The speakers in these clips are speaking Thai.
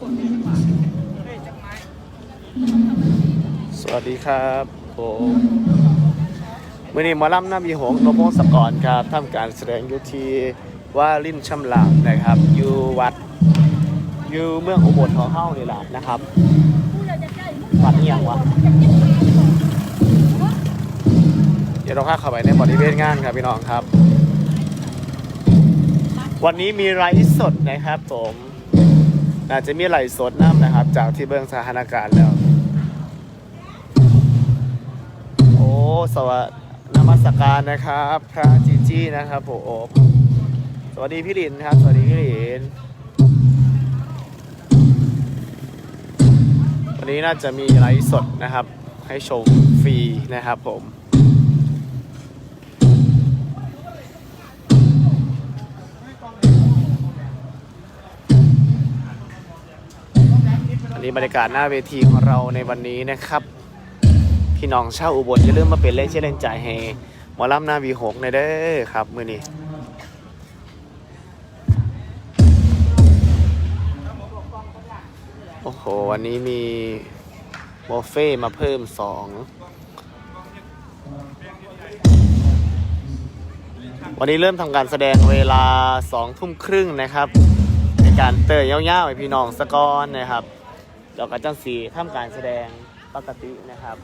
สวัสดีครับผมมื่อนี้หมอลำน้ำมีหงนพงศกรครับทำการแสดงอยู่ที่ว่าลิ้นช่ำลางนะครับ อยู่วัด อยู่เมืองอุบลของเฮ้านี่แหละนะครับวัดเอียงวะเดี๋ยวเราข้าเข้าไปในบริเวณงานครับพี่น้องครับ วันนี้มีไลฟ์สดนะครับผม น่าจะมีไหลสดน้ำนะครับ จากที่เบื้องสถานการณ์แล้ว โอ้ สวัสดีนมัสการนะครับ พระจีจี้นะครับผมสวัสดีพี่ลินครับ สวัสดีพี่ลินวันนี้น่าจะมีไลฟ์สดนะครับ ให้ชมฟรีนะครับผม นนี้บรรยากาศหน้าเวทีของเราในวันนี้นะครับ พี่น้องชาวอุบลอย่าลืมมาเป็นเล่นเชื่อเล่นใจให้หมอลำหน้าวีหกในเด้อครับมือนี้โอ้โห วันนี้มีบฟเฟ่มาเพิ่มสองวันนี้เริ่มทำการแสดงเวลาสองทุ่มครึ่งนะครับ ในการเตยเย้าวๆให้พี่น้องสะกอนนะครับ เดี๋ยวกับจังสีทำการแสดงปกตินะครับ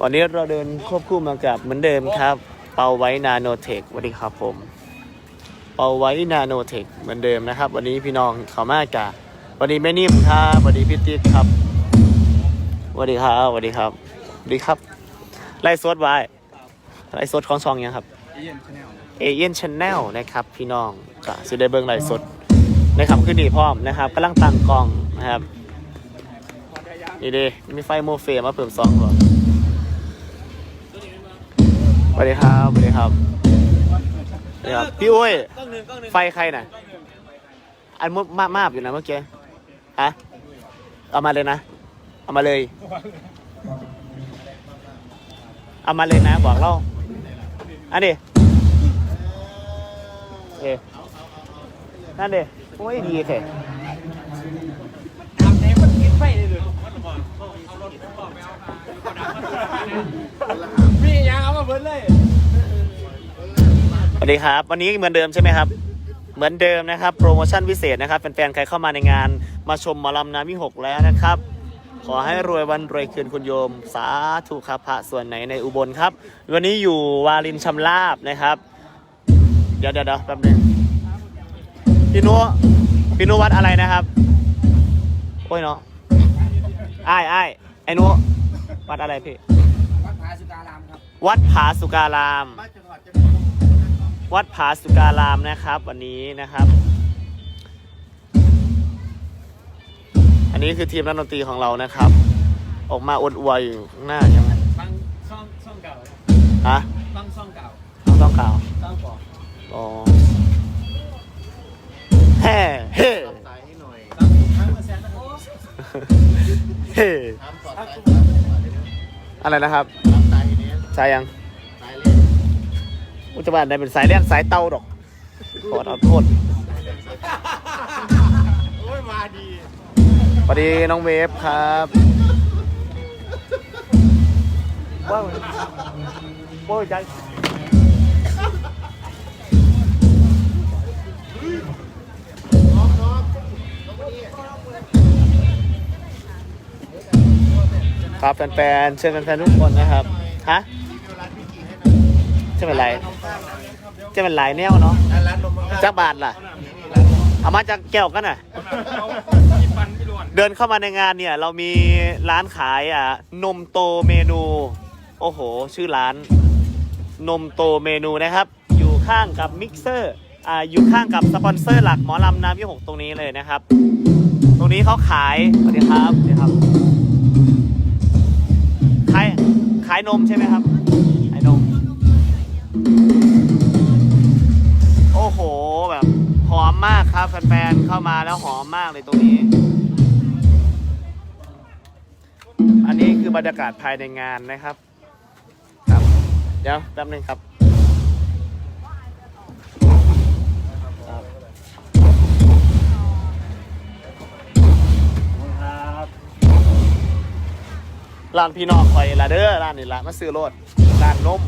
วันนี้เราเดินควบคู่มากับเหมือนเดิมครับ เปาไว้นาโนเทคสวัสดีครับผม เปาไว้นาโนเทคเหมือนเดิมนะครับ วันนี้พี่น้องเขามากกะวันนี้แม่นิ่มครับวันนี้พี่ติ๊กครับสวัสดีครับสวัสดีครับสวัสดีครับไล่สดไว้ ไล่สดของซองยังครับ เอเย่นชาแนลนะครับพี่น้องก็สิได้เบิ่งไลฟ์สดในคำขึ้นดีพร้อมนะครับกำลังตั้งกล้องนะครับนี่เด้มีไฟโมเฟมาเพิ่มซองเหรอสวัสดีครับสวัสดีครับสวัสดีครับพี่อุ้ยไฟใครน่ะอันมุดมามาบอยู่นะเมื่อกี้ฮะเอามาเลยนะ เอามาเลย เอามาเลยนะ บอกเล่า อันนี้เอ๊ะนั่นเด้โอ้ยดีแท้มียังเอามาเบิดเลยสวัสดีครับ วันนี้เหมือนเดิมใช่ไหมครับ เหมือนเดิมนะครับ โปรโมชั่นพิเศษนะครับแฟนๆใครเข้ามาในงานมาชมหมอลำน้ำมิหกแล้วนะครับ ขอให้รวยวันรวยคืนคุณโยม สาธุครับพระส่วนไหนในอุบลครับ วันนี้อยู่วารินชำลาบนะครับ เดี๋ยวเดี๋ยวเดี๋ยวแป๊บนึงพี่นุพี่นุวัดอะไรนะครับ โอ้ยเนาะอ้ายอ้ายไอ้นุวัดอะไรพี่ วัดผาสุการามครับ วัดผาสุการามมาจังหวัดจังวัดผาสุการามนะครับ วันนี้นะครับ นนี้คือทีมนักดนตรีของเรานะครับ ออกมาอวดอวยอยู่ข้างหน้าใช่ไหมตั้งช่องช่องเก่าฮะตั้งช่องเก่าต้องต้องกล่าวตั้งก่อนอ๋อแฮ่เฮ่สายให้หน่อยตั้งทั้งเปอร์เซ็นต์นะครับเฮ่ทำสอดสายสายเลยอะไรนะครับทำสายเนี้ยสายยังสายเล่นอุจจาระได้เป็นสายเลี่ยนสายเตาดอกขอเอาโทษโอ้ยมาดีส วัสดีน้องเวฟครับว้าวโอ้ยใจน้องน้องน้องคนนี้ครับแฟนๆเชิญแฟนๆทุกคนนะครับ ฮะรีวิวร้านพี่กี่ให้หน่อยจะเป็นไรนมข้างนะจะเป็นหลายแนวเนาะร้านนมข้างจักบาทล่ะ เอามาจากแก้วกันน่ะ เดินเข้ามาในงานเนี่ย เรามีร้านขายอะนมโตเมนู โอ้โห ชื่อร้านนมโตเมนูนะครับ อยู่ข้างกับมิกเซอร์อ่าอยู่ข้างกับสปอนเซอร์หลักหมอลำน้ำยี่หกตรงนี้เลยนะครับ ตรงนี้เขาขายสวัสดีครับสวัสดีครับขายขายนมใช่ไหมครับขายนม โอ้โหแบบหอมมากครับแฟนๆเข้ามาแล้วหอมมากเลยตรงนี้ อันนี้คือบรรยากาศภายในงานนะครับ ครับ เดี๋ยวแป๊บนึงครับร้านพี่น้องคอยละเด้อร้านนี่ละมาซื้อรถร้านนม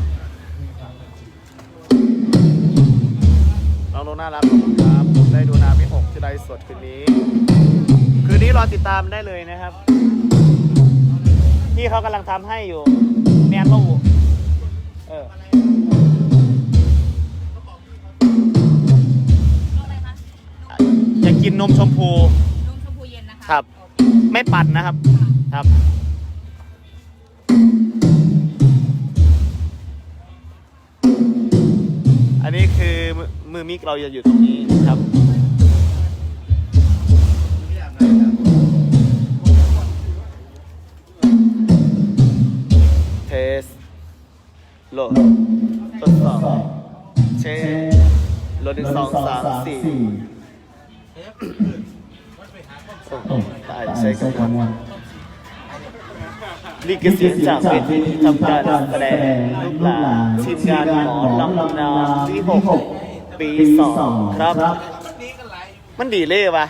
น้องโนน่ารักขอบคุณครับ ผมได้ดูนาพี่หกที่ไลฟ์สดคืนนี้ คืนนี้รอติดตามได้เลยนะครับ ที่เขากำลังทำให้อยู่แมนป่ะอูเอออะไรคะอยากกินนมชมพู นมชมพูเย็นนะคะครับ โอเคไม่ปั่นนะครับครับ อันนี้คือมือมือมิกเราจะอยู่ตรงนี้ครับ โหลดทดสอบเช็คโหลดหนึ่งสองสามสี่ตายใช้กันลิขสิทธิ์จากเวทีทำการแสดงลูกหลานทีมงานหมอลำนาที่หกปีสองครับ มันดีเลยวะ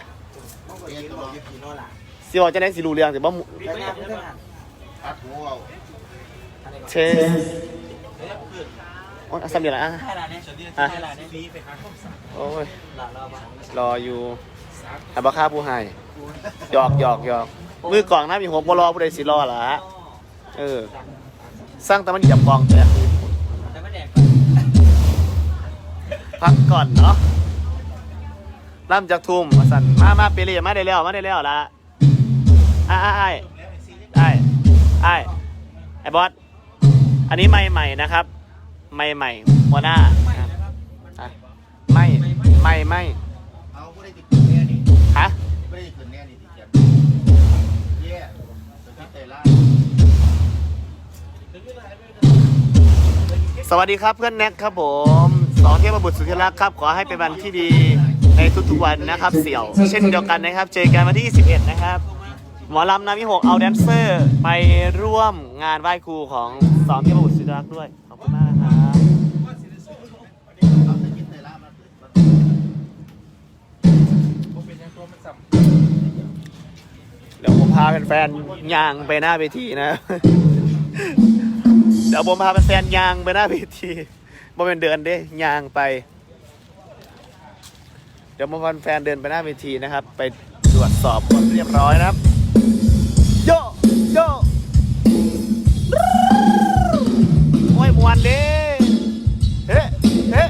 สิบอกจะได้สิรู้เรื่องแต่ว่าเชส โอ้ยสำเร็จแล้วอะอะโอ้ยรออยู่อับาค่าผู้ให้หยอกหยอกหยอกมือกล่องนะมีหัวบอรอผู้ใดสิรอละเออ สร้างแต่มันหยียบกล่องแต่แต่ไม่แดกพักก่อนเนาะล่ำจากทุ่มมาสั่นมามาเปรียมาได้แล้วมาได้แล้วละไอ้ายอ้ายอ้ายอ้ไอ้บอส อันนี้ไม่ใหม่นะครับไม่ใหม่หัวหน้านะครับอะไม่ไม่ไม่เอาไม่ได้ติดขึ้นแน่นี่ฮะไม่ได้ติดขึ้นแน่นี่ติดเจ็บเย่สติเตล่าสวัสดีครับเพื่อนแน็กครับผมสองเทพบุตรสุธิรักษ์ครับ ขอให้เป็นวันที่ดีในทุกๆวันนะครับ เสี่ยว เช่นเดียวกันนะครับ เจอกันวันที่ 21 นะครับ หมอลำนามิหกเอาแดนเซอร์ ไปร่วมงานไหว้ครูของ สองเทพบุตรสุธิรักษ์ด้วย ขอบคุณมากนะครับเอาสติเตล่ามาเดี๋ยวผมพาแฟนๆยางไปหน้าเวทีนะ เดี๋ยวผมพาแฟนๆยางไปหน้าเวทีบ่เป็นเดินเด้ย่างไป เดี๋ยวมาวันแฟนเดินไปหน้าเวทีนะครับ ไปตรวจสอบความเรียบร้อยนะครับ โยโย วนเด้เฮ้เฮ้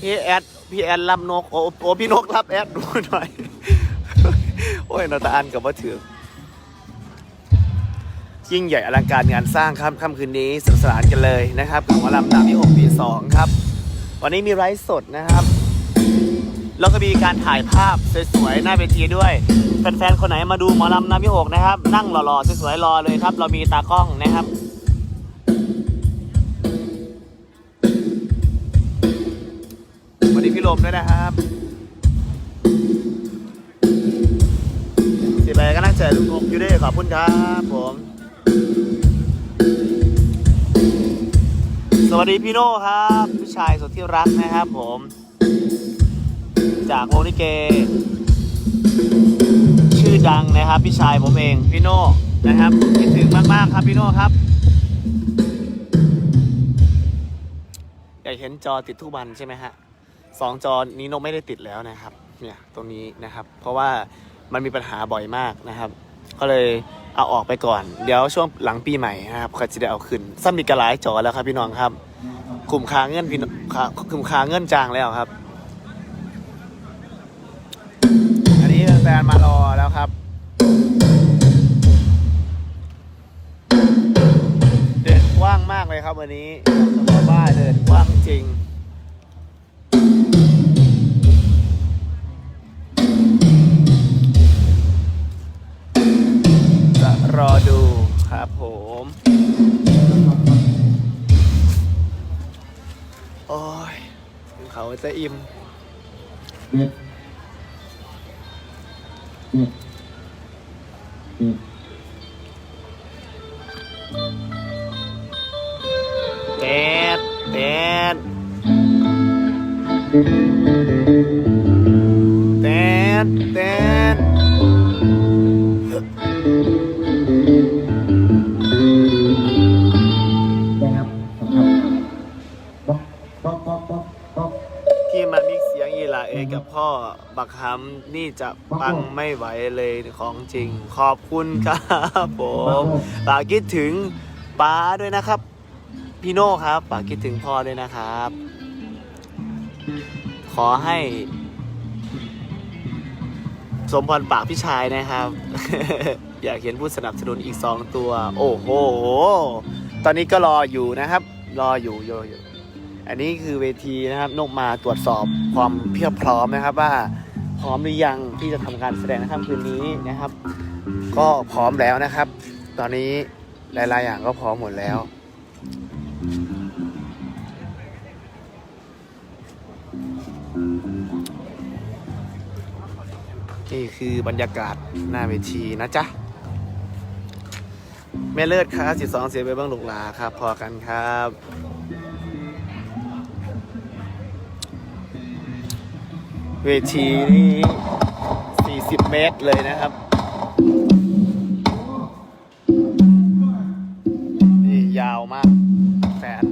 พี่แอดพี่แอดรับนกโอ้โอ้พี่นกรับแอดดูหน่อย โอ้ยนาตาอันกับว่าถือยิ่งใหญ่อลังการงานสร้างครับค่ำคืนนี้สนุกสนานกันเลยนะครับกับหมอลำนามที่6ปี2ครับ วันนี้มีไลฟ์สดนะครับ แล้วก็มีการถ่ายภาพสวยๆหน้าเวทีด้วยแฟนๆคนไหนมาดูหมอลำนามที่6นะครับ นั่งหล่อๆสวยๆรอเลยครับ เรามีตากล้องนะครับสวัสดีพี่ลมด้วยนะครับสิไปก็นั่งเจอลุงนกอยู่ด้วยขอบคุณครับผมสวัสดีพี่โน่ครับ ผู้ชายสุดที่รักนะครับผม จากวงลิเก ชื่อดังนะครับ พี่ชายผมเอง พี่โน่นะครับคิดถึงมาก ๆ ครับพี่โน่ครับ อยากเห็นจอติดทุกวันใช่ไหมฮะสองจอนี้นกไม่ได้ติดแล้วนะครับ เนี่ยตรงนี้นะครับ เพราะว่ามันมีปัญหาบ่อยมากนะครับ ก็เลยเอาออกไปก่อน เดี๋ยวช่วงหลังปีใหม่นะครับเขาจะได้เอาขึ้นซ้ำมีกระหลายจอแล้วครับพี่น้องครับคุ้มค่าเงินพี่น้องค่าคุ้มคาเงินจางแล้วครับ นนี้แฟนมารอแล้วครับ เดินกว้างมากเลยครับวันนี้สมบ้าเดินกว้างจริงจะรอดูครับผมโอ้ยเขาจะอิ่ม เกับพ่อบักฮัมนี่จะปังไม่ไหวเลยของจริง ขอบคุณครับผมฝากคิดถึงป้าด้วยนะครับ พี่โน่ครับฝากคิดถึงพ่อด้วยนะครับ ขอให้ สมพรปากพี่ชายนะครับ อยากเห็นผู้สนับสนุนอีกสองตัว โอ้โห ตอนนี้ก็รออยู่นะครับ รออยู่รออยู่ อันนี้คือเวทีนะครับนกมาตรวจสอบความเพียบพร้อมนะครับว่าพร้อมหรือยังที่จะทำการแสดงในค่ำคืนนี้นะครับ ก็พร้อมแล้วนะครับ ตอนนี้หลายๆอย่างก็พร้อมหมดแล้วนี่คือบรรยากาศหน้าเวทีนะจ๊ะ แม่เลิศครับสิบสองเสียไปเบ้างหลูกลาครับ พอกันครับ เวทีนี้40 เมตรเลยนะครับ นี่ยาวมากแฟน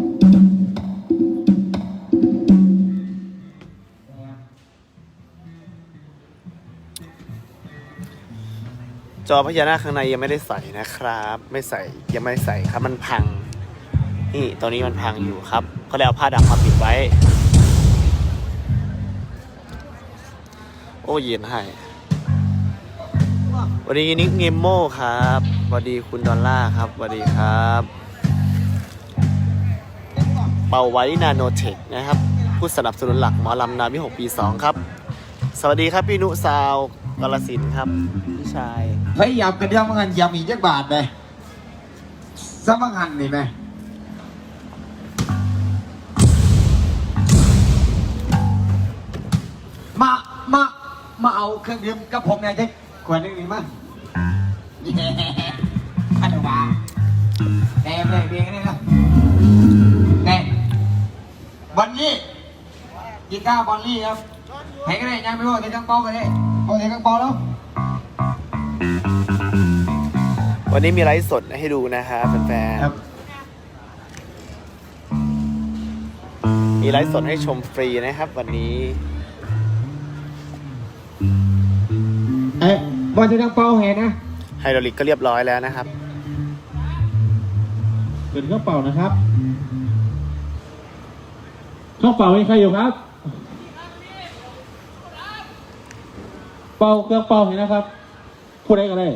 จอพญานาคข้างในยังไม่ได้ใส่นะครับ ไม่ใส่ยังไม่ใส่ครับมันพัง นี่ตอนนี้มันพังอยู่ครับ ก็เลยเอาผ้าดำมาปิดไว้ โอ้เย็นให้ วัสดีนิกเนมโมครับสวัสดีคุณดอลล่าครับสวัสดีครับ เป่าไว้นาโนเทคนะครับ ผู้สนับสนุนหลักหมอลำนาวิหกปี2ครับ สวัสดีครับพี่นุสาวกาลสินครับพี่ชายพยายามกันยำงันยำอีกจักบาทเลยสมังหันนี่ไหม มาเอาเครื่องดื่มกับผมเนี่ยเจ๊ขวดหนึงนี่มาแย่อันว่าแน่เลยเบียงนี่นะแน่วันนี้กีตาร์บอลลี่ครับให้กันได้ยังไม่รู้แต่กังเปากันได้เอาแต่กังเปาแล้ววันนี้มีไลฟ์สดให้ดูนะครับแฟนครับๆมีไลฟ์สดให้ชมฟรีนะครับ วันนี้ เอ๊ะบอลจะกังเปาเห็นนะไฮดรอลิกก็เรียบร้อยแล้วนะครับเป็นเครื่องเป่านะครับเครื่องเป่ามีใครอยู่ครับ เป่าเครื่องเป่าเห็นนะครับ พูดได้ก็ได้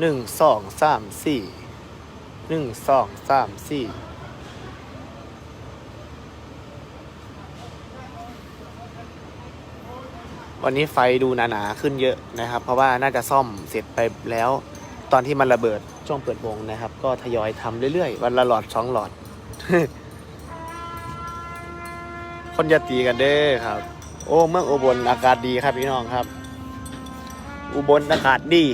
หนึ่งสองสามสี่หนึ่งสองสามสี่ วันนี้ไฟดูหนาๆขึ้นเยอะนะครับ เพราะว่าน่าจะซ่อมเสร็จไปแล้ว ตอนที่มันระเบิดช่วงเปิดวงนะครับ ก็ทยอยทำเรื่อยๆ วันละหลอดสองหลอด คนจะตีกันเด้อครับ โอ้เมืองอุบลอากาศดีครับพี่น้องครับ อุบลอากาศดี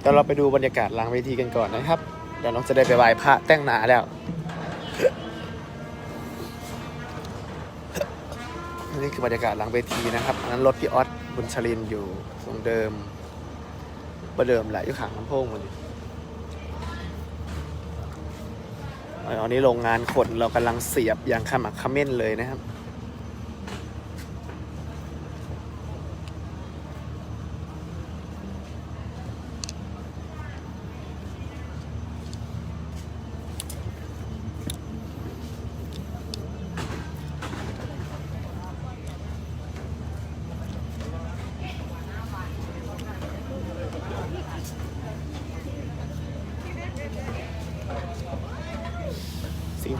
เดี๋ยวเราไปดูบรรยากาศหลังเวทีกันก่อนนะครับ เดี๋ยวน้องจะได้ไปไหว้พระแต่งหนาแล้ว นี่คือบรรยากาศหลังเวทีนะครับอันนั้นรถพี่ออสบุญชลินอยู่ทรงเดิมประเดิมแหละอยู่ขางลำโพงมันอันนี้โรงงานขนเรากำลังเสียบอย่างขมักเขม้นเลยนะครับ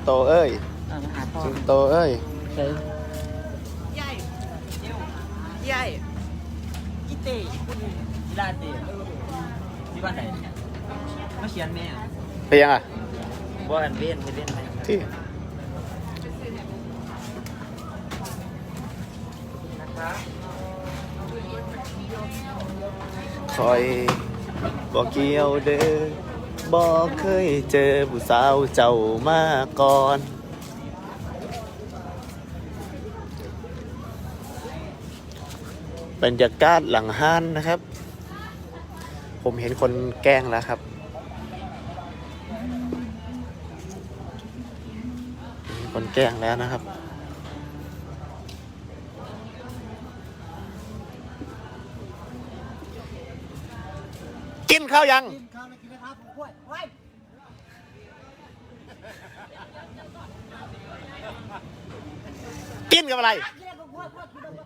โตเอ้ยสิงโตเอ้ยใหญ่ใหญ่อีเต้ญี่ปุ่นกีฬาเต้ที่บ้านไหนมาเขียนแม่ไปยังอะว่อันเว้นเว้นไหมที่นะคะคอยบอกเกี่ยวเด้อ บอกเคยเจอผู้สาวเจ้ามาก่อน บรรยากาศหลังห้านนะครับ ผมเห็นคนแกล้งแล้วครับคนแกล้งแล้วนะครับกินข้าวยัง กินข้าวแล้วกินนะครับผมกล้วยไว้ กินกับอะไรกินแล้วก็กล้วยกล้วยกินแล้วก็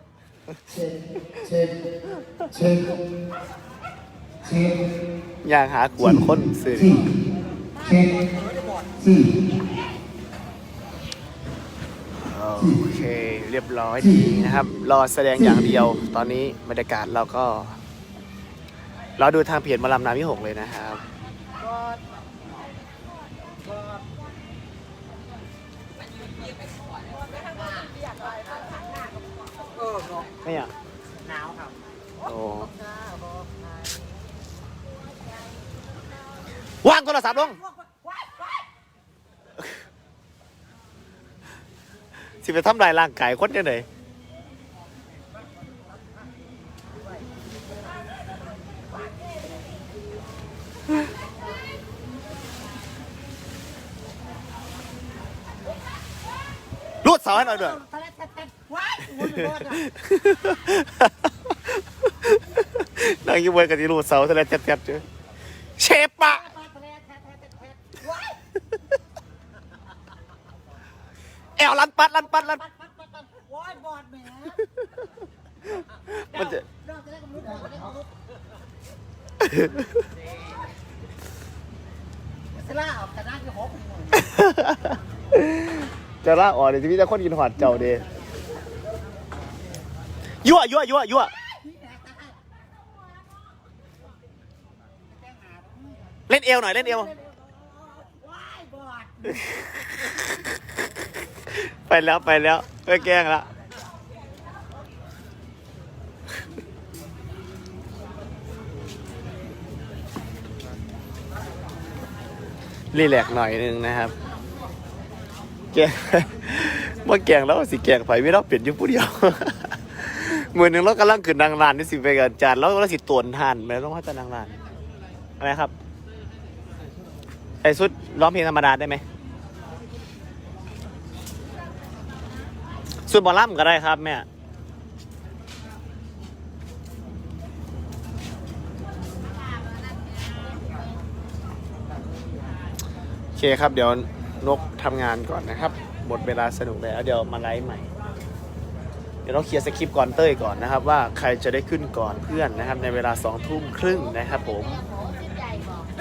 อยากหากวนคนสื่อโอเคเรียบร้อยดีนะครับ รอแสดงอย่างเดียว ตอนนี้บรรยากาศเราก็ราดูทางเพจหมาลำน้ำที่หกเลยนะครับ เออไม่อะหนาวครับโอ้วางโทรศัพท์ลง สิไปทำลายร่างกายคนยังไงรูดเสาให้หน่อยด้วย ทะเลแท้ๆไว้โอ้ยไม่รอดอะนางอยูเวยกับที่รูดเสาทะเลแจ๊บๆเจอเชฟปะทะเลแท้ๆแท้ๆไว้แอวลันปัดลันปัดลันปัดปัดปัดปัดโอ้ยบอดแหมมันจะเดี๋ยวจะได้กับลูกเดี๋ยวจะได้กับลูกเสร็จแล้วเอากระดาษที่หกจะล่าอ่อนเดี๋ยวจะมีแต่คนกินหอดเจ้าเด้ ยั่วยั่วยั่วยั่วเล่นเอวหน่อยเล่นเอวว้ายบอดไปแล้วไปแล้วไปแกล้งแล้วรีแลกซ์หน่อยนึงนะครับ แกล้งว่าแกล้งแล้วสิแกล้งไผไม่รับเปลี่ยนอยุ่ผู้เดียว มือหนึ่งเรากำลังขึ้นนางลานนี่สิไปกันจานแล้วเราสิตวนทานไปต้องให้แต่นางลานอะไรครับ ไอ้สุดร้องเพลงธรรมดาได้ไหมส่วนบอลล่ำก็ได้ครับแม่โอเคครับเดี๋ยวนกทำงานก่อนนะครับ หมดเวลาสนุกแล้วเดี๋ยวมาไลฟ์ใหม่ ดี๋ยวเราเคลียร์สคริปต์ก่อนเต้ยก่อนนะครับว่าใครจะได้ขึ้นก่อนเพื่อนนะครับในเวลาสองทุ่มครึ่งนะครับผม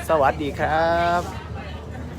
สวัสดีครับ